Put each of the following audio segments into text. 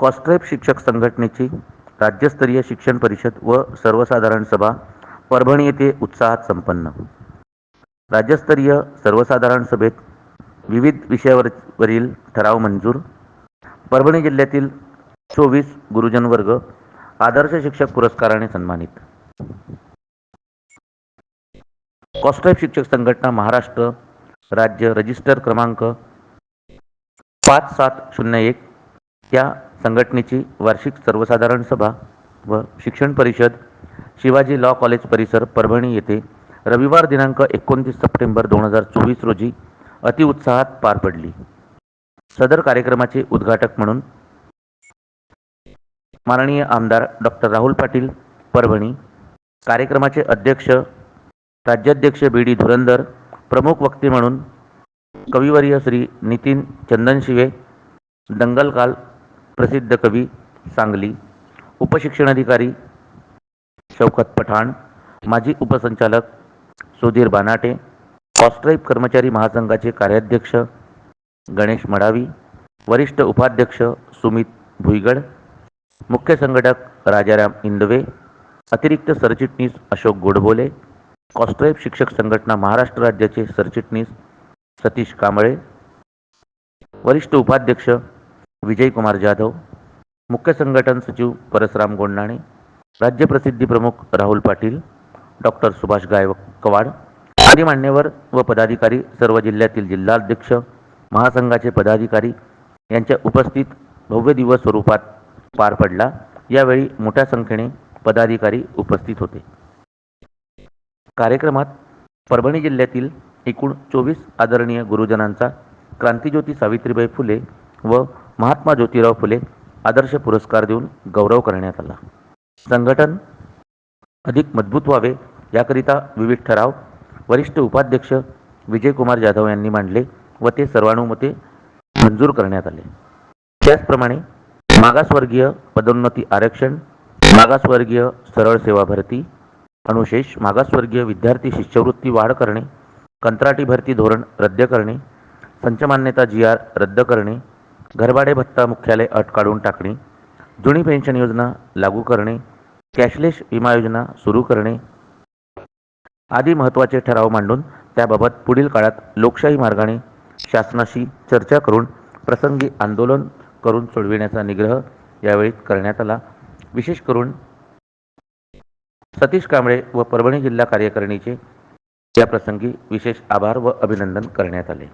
कॉस्ट्रेप शिक्षक संघटनेची राज्यस्तरीय शिक्षण परिषद व सर्वसाधारण सभा परभणी येथे उत्साहात संपन्न. राज्यस्तरीय सर्वसाधारण सभेत विविध विषयावरील वरील ठराव मंजूर. परभणी जिल्ह्यातील चोवीस गुरुजन वर्ग आदर्श शिक्षक पुरस्काराने सन्मानित. कॉस्ट्रेप शिक्षक संघटना महाराष्ट्र राज्य रजिस्टर क्रमांक पाच सात शून्य एक या संघटनेची वार्षिक सर्वसाधारण सभा व शिक्षण परिषद शिवाजी लॉ कॉलेज परिसर परभणी येथे रविवार दिनांक एकोणतीस सप्टेंबर दोन हजार चोवीस रोजी अतिउत्साहात पार पडली. सदर कार्यक्रमाचे उद्घाटक म्हणून माननीय आमदार डॉक्टर राहुल पाटील परभणी. कार्यक्रमाचे अध्यक्ष राज्याध्यक्ष बी डी धुरंदर प्रमुख वक्ते म्हणून कविवर्य श्री नितीन चंदनशिवे दंगलकाल प्रसिद्ध कवी सांगली उपशिक्षणाधिकारी शौकत पठाण माजी उपसंचालक सुधीर बानाटे कॉस्ट्राईब कर्मचारी महासंघाचे कार्याध्यक्ष गणेश मडावी वरिष्ठ उपाध्यक्ष सुमित भुईगड मुख्य संघटक राजाराम इंदवे अतिरिक्त सरचिटणीस अशोक गोडबोले कॉस्ट्राईब शिक्षक संघटना महाराष्ट्र राज्याचे सरचिटणीस सतीश कांबळे वरिष्ठ उपाध्यक्ष विजयकुमार जाधव मुख्य संघटन सचिव परसराम गोंडाणे राज्य प्रसिद्धी प्रमुख राहुल पाटील डॉक्टर सुभाष गायकवाड आदी मान्यवर व पदाधिकारी सर्व जिल्ह्यातील जिल्हाध्यक्ष महासंघाचे पदाधिकारी यांच्या उपस्थित भव्य दिवस स्वरूपात पार पडला. यावेळी मोठ्या संख्येने पदाधिकारी उपस्थित होते. कार्यक्रमात परभणी जिल्ह्यातील एकूण चोवीस आदरणीय गुरुजनांचा क्रांतिज्योती सावित्रीबाई फुले व महात्मा ज्योतिराव फुले आदर्श पुरस्कार देऊन गौरव करण्यात आला. संघटन अधिक मजबूत व्हावे याकरिता विविध ठराव वरिष्ठ उपाध्यक्ष विजयकुमार जाधव यांनी मांडले व ते सर्वानुमते मंजूर करण्यात आले. त्याचप्रमाणे मागासवर्गीय पदोन्नती आरक्षण मागासवर्गीय सरळ सेवा भरती अनुशेष मागासवर्गीय विद्यार्थी शिष्यवृत्ती वाढ करणे कंत्राटी भरती धोरण रद्द करणे संचमान्यता जी आर रद्द करणे घरभाडे भत्ता मुख्यालय अट काढून टाकणे जुनी पेन्शन योजना लागू करणे कॅशलेस विमा योजना सुरू करणे आदी महत्त्वाचे ठराव मांडून त्याबाबत पुढील काळात लोकशाही मार्गाने शासनाशी चर्चा करून प्रसंगी आंदोलन करून सोडविण्याचा निग्रह यावेळी करण्यात आला. विशेष करून सतीश कांबळे व परभणी जिल्हा कार्यकारिणीचे या प्रसंगी विशेष आभार व अभिनंदन करण्यात आले.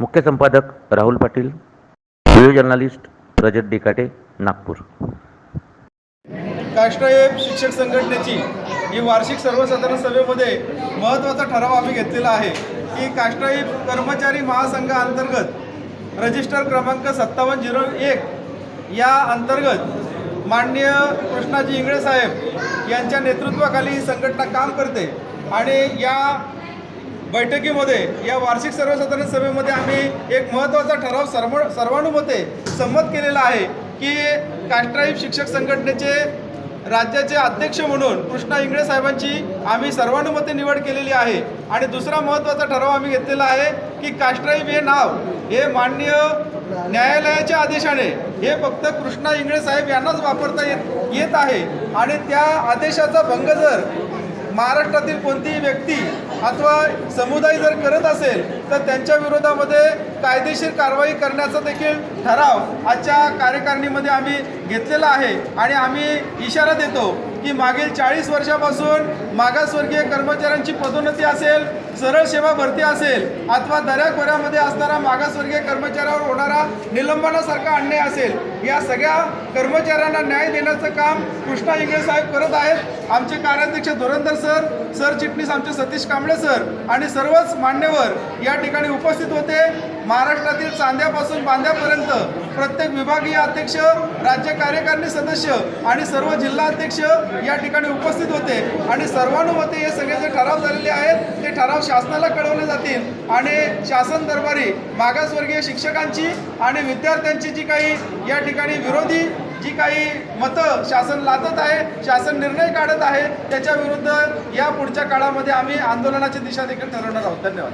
मुख्य संपादक राहुल पाटील व्हिडिओ जर्नलिस्ट रजत डिकाटे नागपूर. काष्टायब शिक्षक संघटनेची ही वार्षिक सर्वसाधारण सभेमध्ये महत्त्वाचा ठराव आम्ही घेतलेला आहे की काष्टायब कर्मचारी महासंघाअंतर्गत रजिस्टर क्रमांक सत्तावन्न झिरो एक या अंतर्गत माननीय कृष्णाजी इंगळे साहेब यांच्या नेतृत्वाखाली ही संघटना काम करते आणि या बैठकीमध्ये या वार्षिक सर्वसाधारण सभेमध्ये आम्ही एक महत्त्वाचा ठराव सर्व सर्वानुमते संमत केलेला आहे की काष्टाईब शिक्षक संघटनेचे राज्याचे अध्यक्ष म्हणून कृष्णा इंगळे साहेबांची आम्ही सर्वानुमते निवड केलेली आहे. आणि दुसरा महत्त्वाचा ठराव आम्ही घेतलेला आहे की काष्टाईब हे नाव हे माननीय न्यायालयाच्या आदेशाने हे फक्त कृष्णा इंगळे साहेब यांनाच वापरता येत येत आहे. आणि त्या आदेशाचा भंग जर महाराष्ट्रातील कोणतीही व्यक्ती अथवा समुदाय जर करत असेल तर त्यांच्या विरोधामध्ये कायदेशीर कारवाई करण्याचा देखील ठराव आजच्या कार्यकारिणीमध्ये आम्ही घेतलेला आहे. आणि आम्ही इशारा देतो की मागील चाळीस वर्षापासून मागासवर्गीय कर्मचाऱ्यांची पदोन्नती असेल सरळ सेवा भरती असेल अथवा दऱ्याखोऱ्यामध्ये असणारा मागासवर्गीय कर्मचाऱ्यावर होणारा निलंबनासारखा अन्याय असेल या सगळ्या कर्मचाऱ्यांना न्याय देण्याचं काम कृष्णा इंगळे साहेब करत आहेत. आमचे कार्याध्यक्ष धुरंधर सर सरचिटणीस आमचे सतीश कांबळे सर आणि सर्वच मान्यवर या ठिकाणी उपस्थित होते. महाराष्ट्रातील चांद्यापासून बांध्यापर्यंत प्रत्येक विभागीय अध्यक्ष राज्य कार्यकारिणी सदस्य आणि सर्व जिल्हा अध्यक्ष या ठिकाणी उपस्थित होते. आणि सर्वानुमते हे सगळे जे ठराव झालेले आहेत. ते ठराव शासनाला कळवले जातील. आणि शासन दरबारी मागासवर्गीय शिक्षकांची आणि विद्यार्थ्यांची जी काही या ठिकाणी विरोधी जी काही मतं शासन लादत आहे शासन निर्णय काढत आहे त्याच्या विरुद्ध या पुढच्या काळामध्ये आम्ही आंदोलनाची दिशा देखील ठरवणार आहोत. धन्यवाद.